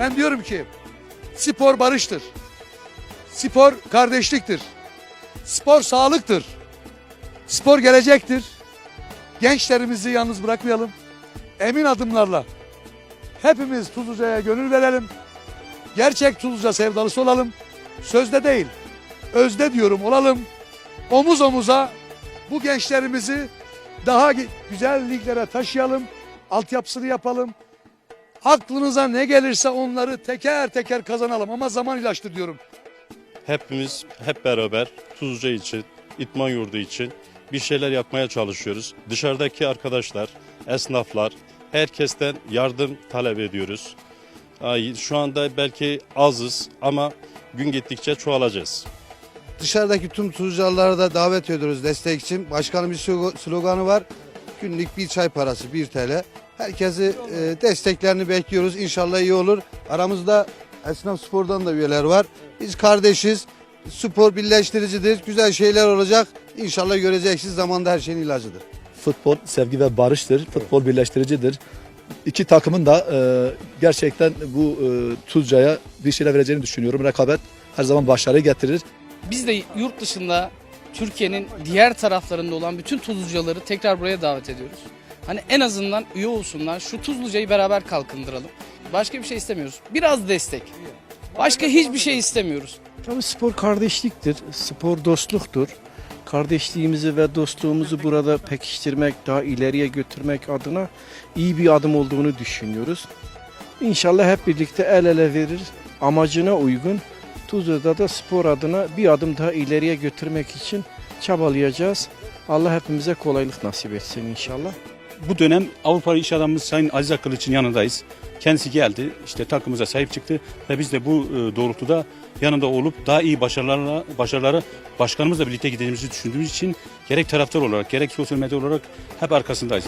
Ben diyorum ki spor barıştır. Spor kardeşliktir. Spor sağlıktır. Spor gelecektir. Gençlerimizi yalnız bırakmayalım. Emin adımlarla hepimiz Tuzluca'ya gönül verelim. Gerçek Tuzluca sevdalısı olalım. Sözde değil, özde diyorum olalım. Omuz omuza bu gençlerimizi daha güzel liglere taşıyalım. Altyapısını yapalım. Aklınıza ne gelirse onları teker teker kazanalım ama zaman ilaçtır diyorum. Hepimiz hep beraber Tuzluca için, İtman Yurdu için bir şeyler yapmaya çalışıyoruz. Dışarıdaki arkadaşlar, esnaflar, herkesten yardım talep ediyoruz. Ay, Şu anda belki azız ama gün gittikçe çoğalacağız. Dışarıdaki tüm Tuzcalılara da davet ediyoruz destek için. Başkanın bir sloga- sloganı var. Günlük bir çay parası 1 TL. Herkesi e, desteklerini bekliyoruz. İnşallah iyi olur. Aramızda esnaf spordan da üyeler var. Biz kardeşiz. Spor birleştiricidir. Güzel şeyler olacak. İnşallah göreceksiniz. Zamanda her şeyin ilacıdır. Futbol sevgi ve barıştır. Futbol birleştiricidir. İki takımın da e, gerçekten bu e, Tuzca'ya bir şeyler vereceğini düşünüyorum. Rekabet her zaman başarı getirir. Biz de yurt dışında Türkiye'nin diğer taraflarında olan bütün Tuzlucaları tekrar buraya davet ediyoruz. Hani en azından üye olsunlar. Şu Tuzluca'yı beraber kalkındıralım. Başka bir şey istemiyoruz. Biraz destek. Başka hiçbir şey istemiyoruz. Tabii spor kardeşliktir, spor dostluktur. Kardeşliğimizi ve dostluğumuzu burada pekiştirmek, daha ileriye götürmek adına iyi bir adım olduğunu düşünüyoruz. İnşallah hep birlikte el ele verir, amacına uygun Tuzla'da da spor adına bir adım daha ileriye götürmek için çabalayacağız. Allah hepimize kolaylık nasip etsin inşallah. Bu dönem Avrupa İş Adamımız Sayın Aziz Akılıç'ın yanındayız. Kendisi geldi, işte takımımıza sahip çıktı ve biz de bu e, doğrultuda yanında olup daha iyi başarılarla, başarıları başkanımızla birlikte gideceğimizi düşündüğümüz için gerek taraftar olarak gerek sosyal medya olarak hep arkasındayız.